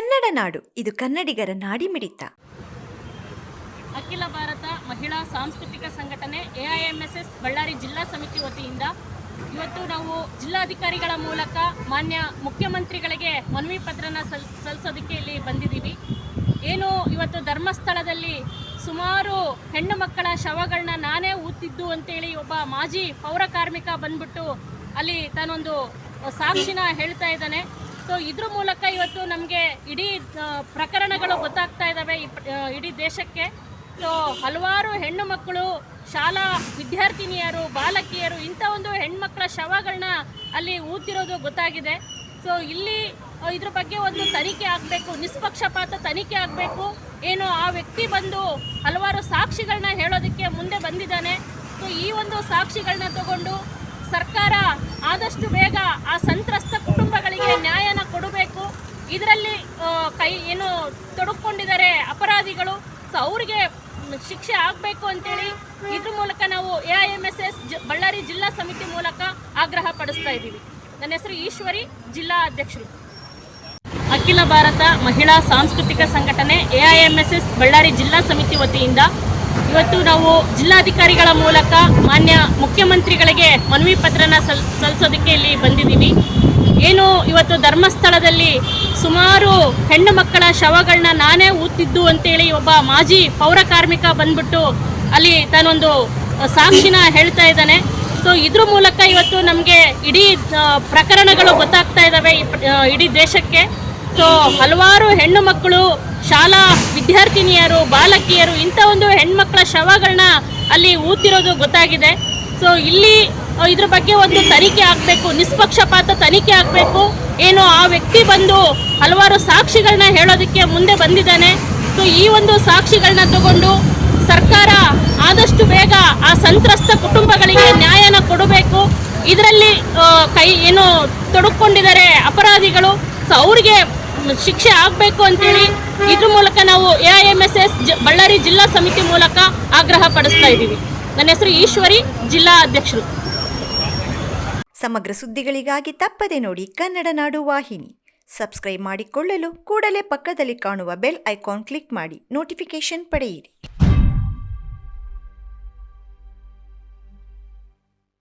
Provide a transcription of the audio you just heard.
ಕನ್ನಡ ನಾಡು. ಇದು ಕನ್ನಡಿಗರ ನಾಡಿಮಿಡಿತ ಅಖಿಲ ಭಾರತ ಮಹಿಳಾ ಸಾಂಸ್ಕೃತಿಕ ಸಂಘಟನೆ ಎಐಎಂಎಸ್ಎಸ್ ಬಳ್ಳಾರಿ ಜಿಲ್ಲಾ ಸಮಿತಿ ವತಿಯಿಂದ ಇವತ್ತು ನಾವು ಜಿಲ್ಲಾಧಿಕಾರಿಗಳ ಮೂಲಕ ಮಾನ್ಯ ಮುಖ್ಯಮಂತ್ರಿಗಳಿಗೆ ಮನವಿ ಪತ್ರನ ಸಲ್ ಸಲ್ಲಿಸೋದಕ್ಕೆ ಇಲ್ಲಿ ಬಂದಿದ್ದೀವಿ. ಏನು ಇವತ್ತು ಧರ್ಮಸ್ಥಳದಲ್ಲಿ ಸುಮಾರು ಹೆಣ್ಣು ಮಕ್ಕಳ ಶವಗಳನ್ನ ನಾನೇ ಊತಿದ್ದು ಅಂತೇಳಿ ಒಬ್ಬ ಮಾಜಿ ಪೌರ ಕಾರ್ಮಿಕ ಬಂದ್ಬಿಟ್ಟು ಅಲ್ಲಿ ತಾನೊಂದು ಸಾಕ್ಷಿನ ಹೇಳ್ತಾ ಇದ್ದಾನೆ. ಸೊ ಇದ್ರ ಮೂಲಕ ಇವತ್ತು ನಮಗೆ ಇಡೀ ಪ್ರಕರಣಗಳು ಗೊತ್ತಾಗ್ತಾ ಇದ್ದಾವೆ ಇಡೀ ದೇಶಕ್ಕೆ. ಸೊ ಹಲವಾರು ಹೆಣ್ಣು ಮಕ್ಕಳು, ಶಾಲಾ ವಿದ್ಯಾರ್ಥಿನಿಯರು, ಬಾಲಕಿಯರು, ಇಂಥ ಒಂದು ಹೆಣ್ಮಕ್ಳ ಶವಗಳನ್ನ ಅಲ್ಲಿ ಊದ್ತಿರೋದು ಗೊತ್ತಾಗಿದೆ. ಸೊ ಇಲ್ಲಿ ಇದ್ರ ಬಗ್ಗೆ ಒಂದು ತನಿಖೆ ಆಗಬೇಕು, ನಿಷ್ಪಕ್ಷಪಾತ ತನಿಖೆ ಆಗಬೇಕು. ಏನು ಆ ವ್ಯಕ್ತಿ ಬಂದು ಹಲವಾರು ಸಾಕ್ಷಿಗಳನ್ನ ಹೇಳೋದಕ್ಕೆ ಮುಂದೆ ಬಂದಿದ್ದಾನೆ. ಸೊ ಈ ಒಂದು ಸಾಕ್ಷಿಗಳನ್ನ ತಗೊಂಡು ಸರ್ಕಾರ ಆದಷ್ಟು ಬೇಗ ಆ ಕೊಡಬೇಕು ಇದರಲ್ಲಿ ಕೈ ಏನು ತೊಡಕೊಂಡಿದ್ದಾರೆ ಅಪರಾಧಿಗಳು? ಸೊ ಅವರಿಗೆ ಶಿಕ್ಷೆ ಆಗಬೇಕು ಅಂತೇಳಿ ಇದ್ರ ಮೂಲಕ ನಾವು A I M S S Ballari ಜಿಲ್ಲಾ ಸಮಿತಿ ಮೂಲಕ ಆಗ್ರಹ ಪಡಿಸ್ತಾ ಇದ್ದೀವಿ. ನನ್ನ ಹೆಸರು ಈಶ್ವರಿ, ಜಿಲ್ಲಾ ಅಧ್ಯಕ್ಷರು. ಅಖಿಲ ಭಾರತ ಮಹಿಳಾ ಸಾಂಸ್ಕೃತಿಕ ಸಂಘಟನೆ ಎಐಎಂಎಸ್ಎಸ್ ಬಳ್ಳಾರಿ ಜಿಲ್ಲಾ ಸಮಿತಿ ವತಿಯಿಂದ ಇವತ್ತು ನಾವು ಜಿಲ್ಲಾಧಿಕಾರಿಗಳ ಮೂಲಕ ಮಾನ್ಯ ಮುಖ್ಯಮಂತ್ರಿಗಳಿಗೆ ಮನವಿ ಪತ್ರನ ಸಲ್ ಸಲ್ಲಿಸೋದಕ್ಕೆ ಇಲ್ಲಿ ಬಂದಿದ್ದೀವಿ. ಏನು ಇವತ್ತು ಧರ್ಮಸ್ಥಳದಲ್ಲಿ ಸುಮಾರು ಹೆಣ್ಣು ಮಕ್ಕಳ ಶವಗಳನ್ನ ನಾನೇ ಊತಿದ್ದು ಅಂತೇಳಿ ಒಬ್ಬ ಮಾಜಿ ಪೌರ ಕಾರ್ಮಿಕ ಬಂದ್ಬಿಟ್ಟು ಅಲ್ಲಿ ತಾನೊಂದು ಸಾಕ್ಷಿನ ಹೇಳ್ತಾ ಇದ್ದಾನೆ. ಸೊ ಇದ್ರ ಮೂಲಕ ಇವತ್ತು ನಮಗೆ ಇಡೀ ಪ್ರಕರಣಗಳು ಗೊತ್ತಾಗ್ತಾ ಇದ್ದಾವೆ ಇಡೀ ದೇಶಕ್ಕೆ. ಸೊ ಹಲವಾರು ಹೆಣ್ಣು ಮಕ್ಕಳು, ಶಾಲಾ ವಿದ್ಯಾರ್ಥಿನಿಯರು, ಬಾಲಕಿಯರು ಇಂಥ ಒಂದು ಹೆಣ್ಮಕ್ಳ ಶವಗಳನ್ನ ಅಲ್ಲಿ ಊತಿರೋದು ಗೊತ್ತಾಗಿದೆ. ಸೊ ಇಲ್ಲಿ ಇದ್ರ ಬಗ್ಗೆ ಒಂದು ತನಿಖೆ ಆಗಬೇಕು, ನಿಷ್ಪಕ್ಷಪಾತ ತನಿಖೆ ಆಗಬೇಕು. ಏನು ಆ ವ್ಯಕ್ತಿ ಬಂದು ಹಲವಾರು ಸಾಕ್ಷಿಗಳನ್ನ ಹೇಳೋದಕ್ಕೆ ಮುಂದೆ ಬಂದಿದ್ದಾನೆ. ಸೊ ಈ ಒಂದು ಸಾಕ್ಷಿಗಳನ್ನ ತಗೊಂಡು ಸರ್ಕಾರ ಆದಷ್ಟು ಬೇಗ ಆ ಸಂತ್ರಸ್ತ ಕುಟುಂಬಗಳಿಗೆ ನ್ಯಾಯನ ಕೊಡಬೇಕು. ಇದರಲ್ಲಿ ಕೈ, ಏನು ತೊಡಕೊಂಡಿದ್ದಾರೆ ಅಪರಾಧಿಗಳು. ಸೊ ಅವ್ರಿಗೆ ಶಿಕ್ಷೆ ಆಗಬೇಕು ಅಂತೇಳಿ ಇದ್ರ ಮೂಲಕ ನಾವು A I M S S Ballari ಜಿಲ್ಲಾ ಸಮಿತಿ ಮೂಲಕ ಆಗ್ರಹ ಪಡಿಸ್ತಾ ಇದ್ದೀವಿ. ನನ್ನ ಹೆಸರು ಈಶ್ವರಿ, ಜಿಲ್ಲಾ ಅಧ್ಯಕ್ಷರು. ಸಮಗ್ರ ಸುದ್ದಿಗಳಿಗಾಗಿ ತಪ್ಪದೆ ನೋಡಿ ಕನ್ನಡ ನಾಡು ವಾಹಿನಿ. ಸಬ್ಸ್ಕ್ರೈಬ್ ಮಾಡಿಕೊಳ್ಳಲು ಕೂಡಲೇ ಪಕ್ಕದಲ್ಲಿ ಕಾಣುವ ಬೆಲ್ ಐಕಾನ್ ಕ್ಲಿಕ್ ಮಾಡಿ ನೋಟಿಫಿಕೇಶನ್ ಪಡೆಯಿರಿ.